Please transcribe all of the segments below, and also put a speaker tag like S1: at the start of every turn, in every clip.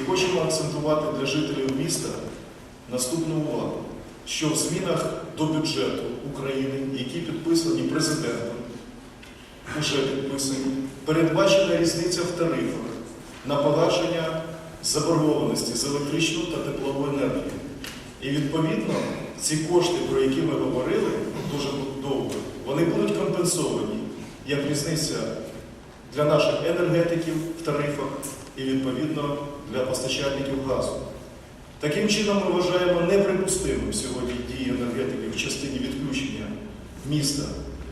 S1: І хочемо акцентувати для жителів міста наступну увагу, що в змінах до бюджету України, які підписані президентом, уже підписані, передбачена різниця в тарифах на погашення заборгованості з електричну та теплову енергію. І відповідно ці кошти, про які ми говорили дуже довго, вони будуть компенсовані як різниця для наших енергетиків в тарифах і відповідно для постачальників газу. Таким чином, ми вважаємо неприпустимим сьогодні дії енергетиків в частині відключення міста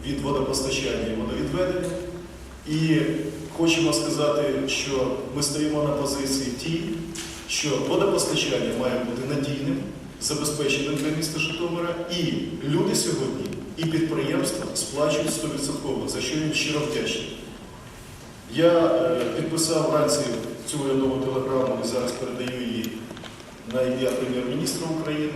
S1: від водопостачання і водовідведення. І хочемо сказати, що ми стоїмо на позиції тій, що водопостачання має бути надійним, забезпеченим для міста Житомира, і люди сьогодні, і підприємства сплачують 100%, за що їм щиро вдячний. Я е, підписав вранці цю урядову телеграму і зараз передаю її на ім'я прем'єр-міністра України.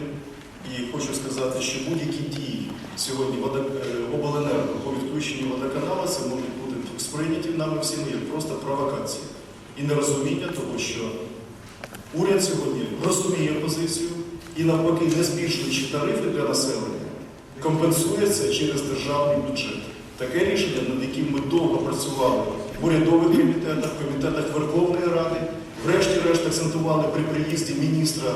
S1: І хочу сказати, що будь-які дії сьогодні е, обленерго по відключенню водоканалу це можуть бути сприйняті нами всіми як просто провокації і нерозуміння того, що уряд сьогодні розуміє позицію і навпаки, не збільшуючи тарифи для населення, компенсує це через державний бюджет. Таке рішення, над яким ми довго працювали в урядових комітетах, в комітетах Верховної Ради, врешті-решт акцентували при приїзді міністра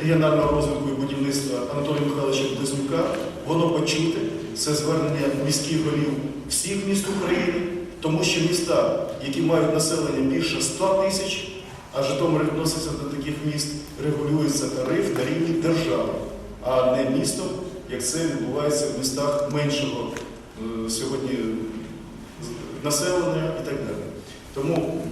S1: регіонального розвитку і будівництва Анатолія Михайловича Близнюка, воно почуте, це звернення міських голів всіх міст України, тому що міста, які мають населення більше 100 тисяч, а Житомир відноситься до таких міст, регулюється тариф на рівні держави, а не містом, як це відбувається в містах меншого сьогодні з- населення і так далі. Тому